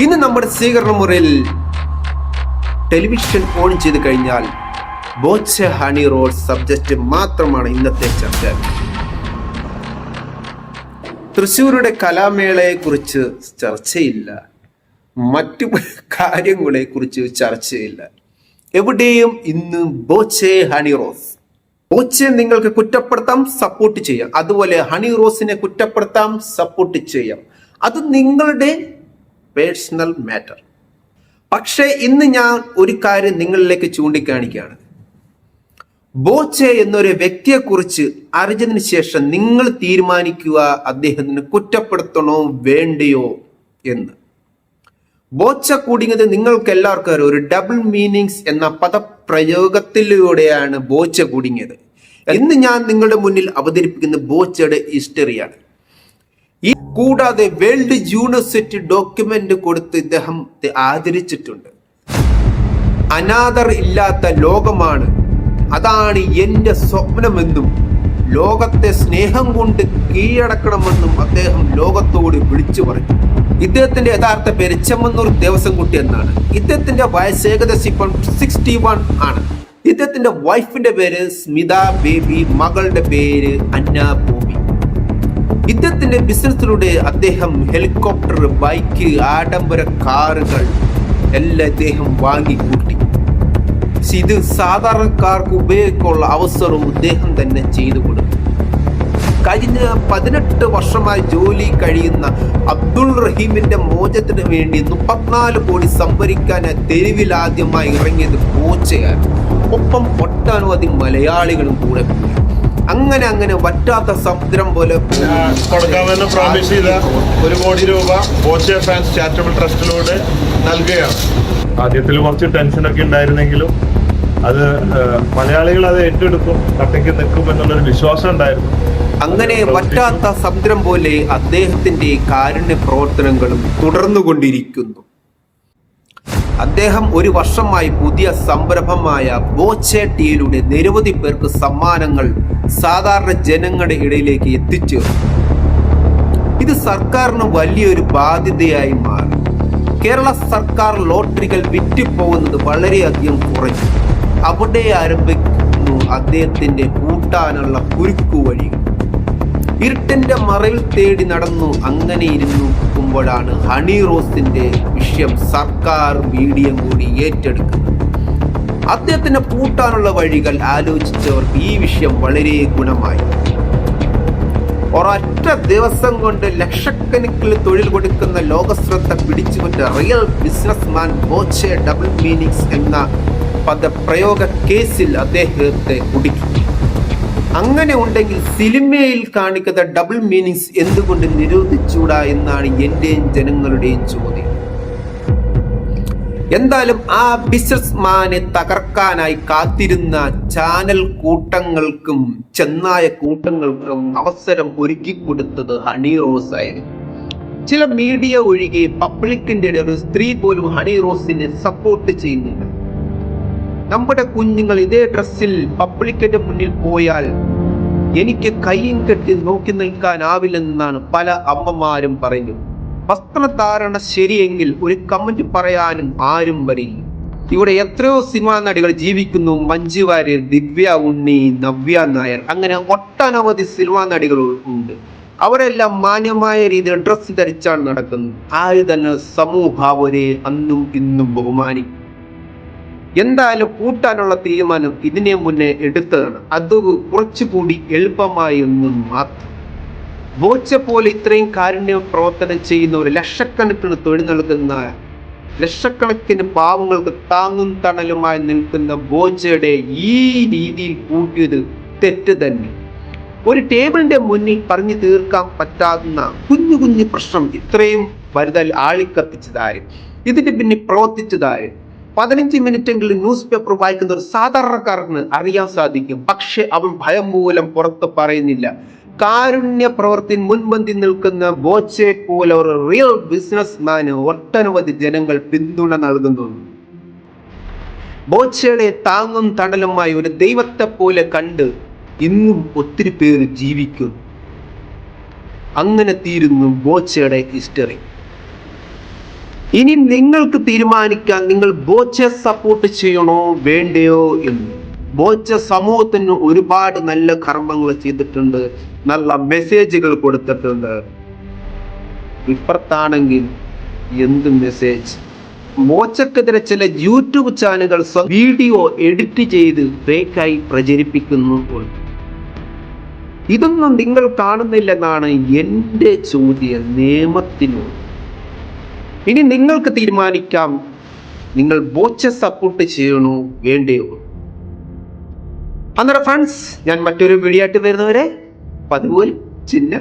ഇന്ന് നമ്മുടെ സ്വീകരണ മുറിയിൽ ടെലിവിഷൻ ഓൺ ചെയ്ത് കഴിഞ്ഞാൽ ബോച്ച ഹണി റോഡ് സബ്ജക്റ്റ് മാത്രമാണ് ഇന്നത്തെ ചർച്ച. തൃശ്ശൂരുടെ കലാമേളയെ കുറിച്ച് ചർച്ചയില്ല. മറ്റു കാര്യങ്ങളെ കുറിച്ച് ചർച്ചയില്ല. എവിടെയും ഇന്ന് ബോച്ചെ ഹണി റോസ്. ബോച്ചെ നിങ്ങൾക്ക് കുറ്റപ്പെടുത്താം സപ്പോർട്ട് ചെയ്യാം. അതുപോലെ ഹണി റോസിനെ കുറ്റപ്പെടുത്താം സപ്പോർട്ട് ചെയ്യാം. അത് നിങ്ങളുടെ പേഴ്സണൽ മാറ്റർ. പക്ഷേ ഇന്ന് ഞാൻ ഒരു കാര്യം നിങ്ങളിലേക്ക് ചൂണ്ടിക്കാണിക്കുകയാണ്. ബോച്ചെ എന്നൊരു വ്യക്തിയെക്കുറിച്ച് അറിഞ്ഞതിന് ശേഷം നിങ്ങൾ തീരുമാനിക്കുക അദ്ദേഹത്തിന് കുറ്റപ്പെടുത്തണോ വേണ്ടയോ എന്ന്. ബോച്ച കൂടിയത് നിങ്ങൾക്ക് എല്ലാവർക്കും ഒരു ഡബിൾ മീനിങ്സ് എന്ന പദപ്രയോഗത്തിലൂടെയാണ് ബോച്ച കൂടിയത്. ഇന്ന് ഞാൻ നിങ്ങളുടെ മുന്നിൽ അവതരിപ്പിക്കുന്ന ബോച്ചയുടെ ഹിസ്റ്ററിയാണ് കൂടാതെ വേൾഡ് യൂണിവേഴ്സിറ്റി ഡോക്യുമെന്റ് കൊടുത്ത് ഇദ്ദേഹം ആദരിച്ചിട്ടുണ്ട്. അനാഥർ ഇല്ലാത്ത ലോകമാണ്. അതാണ് എന്റെ സ്വപ്നമെന്നും ലോകത്തെ സ്നേഹം കൊണ്ട് കീഴടക്കണമെന്നും അദ്ദേഹം ലോകത്തോട് വിളിച്ചു പറഞ്ഞു. ഇദ്ദേഹത്തിന്റെ യഥാർത്ഥ പേര് ചെമ്മന്നൂർ ദേവസ്വംകുട്ടി എന്നാണ്. ഇദ്ദേഹത്തിന്റെ വയസ്സ് ഏകദേശം ഇപ്പം സിക്സ്റ്റി വൺ ആണ് ഇദ്ദേഹത്തിന്റെ വൈഫിന്റെ പേര് സ്മിത ബേബി മകളുടെ പേര് അന്ന ഇദ്ദേഹത്തിന്റെ ബിസിനസ്സിലൂടെ അദ്ദേഹം ഹെലികോപ്റ്റർ ബൈക്ക് ആഡംബര കാറുകൾ എല്ലാം ഇദ്ദേഹം വാങ്ങിക്കൂട്ടി. ഇത് സാധാരണക്കാർക്ക് ഉപയോഗിക്കാനുള്ള അവസരവും ഇദ്ദേഹം തന്നെ ചെയ്തു കൊടുത്തു. കഴിഞ്ഞ പതിനെട്ട് വർഷമായി ജോലി കഴിയുന്ന അബ്ദുൾ റഹീമിന്റെ മോചത്തിന് വേണ്ടി മുപ്പത്തിനാല് കോടി സംഭരിക്കാൻ തെരുവിൽ ആദ്യമായി ഇറങ്ങിയത് കോച്ചയാണ് ഒപ്പം ഒട്ടനവധി മലയാളികളും കൂടെ പോയി അങ്ങനെ അങ്ങനെ വറ്റാത്ത സമുദ്രം പോലെ കൊടുക്കാമെന്ന് പ്രോമിസ് ചെയ്ത ഒരു കോടി രൂപ ബോച്ചെ ഫാൻസ് ചാരിറ്റബിൾ ട്രസ്റ്റിലൂടെ നൽകുകയാണ്. ആദ്യത്തിൽ കുറച്ച് ടെൻഷനൊക്കെ ഉണ്ടായിരുന്നെങ്കിലും അത് മലയാളികൾ അത് ഏറ്റെടുക്കും കട്ടയ്ക്ക് നിൽക്കും എന്നുള്ളൊരു വിശ്വാസം ഉണ്ടായിരുന്നു. അങ്ങനെ വറ്റാത്ത സമുദ്രം പോലെ അദ്ദേഹത്തിന്റെ കാരുണ്യ പ്രവർത്തനങ്ങളും തുടർന്നുകൊണ്ടിരിക്കുന്നു. അദ്ദേഹം ഒരു വർഷമായി പുതിയ സംരംഭമായ ബോച്ചെ ടീയിലൂടെ നിരവധി പേർക്ക് സമ്മാനങ്ങൾ സാധാരണ ജനങ്ങളുടെ ഇടയിലേക്ക് എത്തിച്ചു ഇത് സർക്കാരിന് വലിയൊരു ബാധ്യതയായി മാറി. കേരള സർക്കാർ ലോട്ടറികൾ വിറ്റുപോകുന്നത് വളരെയധികം കുറഞ്ഞു. അവിടെ ആരംഭിക്കുന്നു അദ്ദേഹത്തിന്റെ കൂട്ടാനുള്ള കുരുക്കു വഴികൾ ഇരുട്ടിന്റെ മറവിൽ തേടി നടന്നു. അങ്ങനെ ഇരുന്നു നോക്കുമ്പോഴാണ് ഹണി റോസിന്റെ വിഷയം സർക്കാർ മീഡിയം കൂടി ഏറ്റെടുക്കുന്നത്. അദ്ദേഹത്തിന് പൂട്ടാനുള്ള വഴികൾ ആലോചിച്ചവർക്ക് ഈ വിഷയം വളരെ ഗുണമായി. ഒരൊറ്റ ദിവസം കൊണ്ട് ലക്ഷക്കണക്കിന് തൊഴിൽ കൊടുക്കുന്ന ലോകശ്രദ്ധ പിടിച്ചുപറ്റ real businessman Boche double meanings എന്ന പദപ്രയോഗ കേസിൽ അദ്ദേഹത്തെ കുടുക്കി. അങ്ങനെ ഉണ്ടെങ്കിൽ സിനിമയിൽ കാണിക്കുന്ന ഡബിൾ മീനിങ്സ് എന്തുകൊണ്ട് നിരോധിച്ചൂടാ എന്നാണ് എന്റെയും ജനങ്ങളുടെയും ചോദ്യം. എന്തായാലും ആ ബിസിനസ്മാനെ തകർക്കാനായി കാത്തിരുന്ന ചാനൽ കൂട്ടങ്ങൾക്കും ചെന്നായ കൂട്ടങ്ങൾക്കും അവസരം ഒരുക്കി കൊടുത്തത് ഹണി റോസ് ആയിരുന്നു. ചില മീഡിയ ഒഴികെ പബ്ലിക്കിന്റെ ഒരു സ്ത്രീ പോലും ഹണി റോസിനെ സപ്പോർട്ട് ചെയ്യുന്നുണ്ട് നമ്മുടെ കുഞ്ഞുങ്ങൾ ഇതേ ഡ്രസ്സിൽ പബ്ലിക്കിന്റെ മുന്നിൽ പോയാൽ എനിക്ക് കയ്യും കെട്ടി നോക്കി നിൽക്കാനാവില്ലെന്നാണ് പല അമ്മമാരും പറയുന്നത്. വസ്ത്രധാരണ ശരിയെങ്കിൽ ഒരു കമന്റ് പറയാനും ആരും വരില്ല. ഇവിടെ എത്രയോ സിനിമാ നടികൾ ജീവിക്കുന്നു. മഞ്ജു വാര്യർ ദിവ്യ ഉണ്ണി നവ്യ നായർ. അങ്ങനെ ഒട്ടനവധി സിനിമാ നടികൾ ഉണ്ട്. അവരെല്ലാം മാന്യമായ രീതിയിൽ ഡ്രസ്സ് ധരിച്ചാണ് നടക്കുന്നത്. ആര് തന്നെ സമൂഹ അവരെ അന്നും ഇന്നും ബഹുമാനിക്കും. എന്തായാലും കൂട്ടാനുള്ള തീരുമാനം ഇതിനെ മുന്നേ എടുത്തതാണ്. അത് കുറച്ചുകൂടി എളുപ്പമായി എന്നും മാത്രം. ബോച്ച പോലെ ഇത്രയും കാരുണ്യ പ്രവർത്തനം ചെയ്യുന്ന ഒരു ലക്ഷക്കണക്കിന് തൊഴിൽ നൽകുന്ന ലക്ഷക്കണക്കിന് പാവങ്ങൾക്ക് താങ്ങും തണലുമായി നിൽക്കുന്ന ബോച്ചയുടെ ഈ രീതിയിൽ കൂട്ടിയത് തെറ്റ് തന്നെ. ഒരു ടേബിളിന്റെ മുന്നിൽ പറഞ്ഞു തീർക്കാൻ പറ്റാവുന്ന കുഞ്ഞു കുഞ്ഞു പ്രശ്നം ഇത്രയും വരുതൽ ആളിക്കത്തിച്ചതായി ഇതിന്റെ പിന്നെ പ്രവർത്തിച്ചതായി പതിനഞ്ച് മിനിറ്റെങ്കിലും ന്യൂസ് പേപ്പർ വായിക്കുന്ന ഒരു സാധാരണക്കാരന് അറിയാൻ സാധിക്കും. പക്ഷെ അവൻ ഭയം മൂലം പുറത്ത് പറയുന്നില്ല. കാരുണ്യ പ്രവർത്തി മുൻപന്തി നിൽക്കുന്ന ബോച്ചെ പോലെ ഒരു റിയൽ ബിസിനസ്മാന് ഒട്ടനവധി ജനങ്ങൾ പിന്തുണ നൽകുന്നു. ബോച്ചയുടെ താങ്ങും തണലുമായി ഒരു ദൈവത്തെ പോലെ കണ്ട് ഇന്നും ഒത്തിരി പേര് ജീവിക്കുന്നു. അങ്ങനെ തീരുന്നു ബോച്ചയുടെ ഹിസ്റ്ററി ഇനി നിങ്ങൾക്ക് തീരുമാനിക്കാൻ നിങ്ങൾ ബോച്ചെ സപ്പോർട്ട് ചെയ്യണോ വേണ്ടയോ എന്ന്. ബോച്ച സമൂഹത്തിന് ഒരുപാട് നല്ല കർമ്മങ്ങൾ ചെയ്തിട്ടുണ്ട് നല്ല മെസ്സേജുകൾ കൊടുത്തിട്ടുണ്ട്. ഇപ്പുറത്താണെങ്കിൽ എന്ത് മെസ്സേജ് മോച്ചക്കെതിരെ ചില യൂട്യൂബ് ചാനലുകൾ വീഡിയോ എഡിറ്റ് ചെയ്ത് ഫേക്കായി പ്രചരിപ്പിക്കുന്നു ഇതൊന്നും നിങ്ങൾ കാണുന്നില്ലെന്നാണ് എന്റെ ചോദ്യം നിയമത്തിനോട് ഇനി നിങ്ങൾക്ക് തീരുമാനിക്കാം നിങ്ങൾ ബോച്ച സപ്പോർട്ട് ചെയ്യണോ വേണ്ടയോ? അന്നേരം ഫ്രണ്ട്സ് ഞാൻ മറ്റൊരു വീഡിയോ ആയിട്ട് വരുന്നവരെ പതിപോലെ ചിന്ന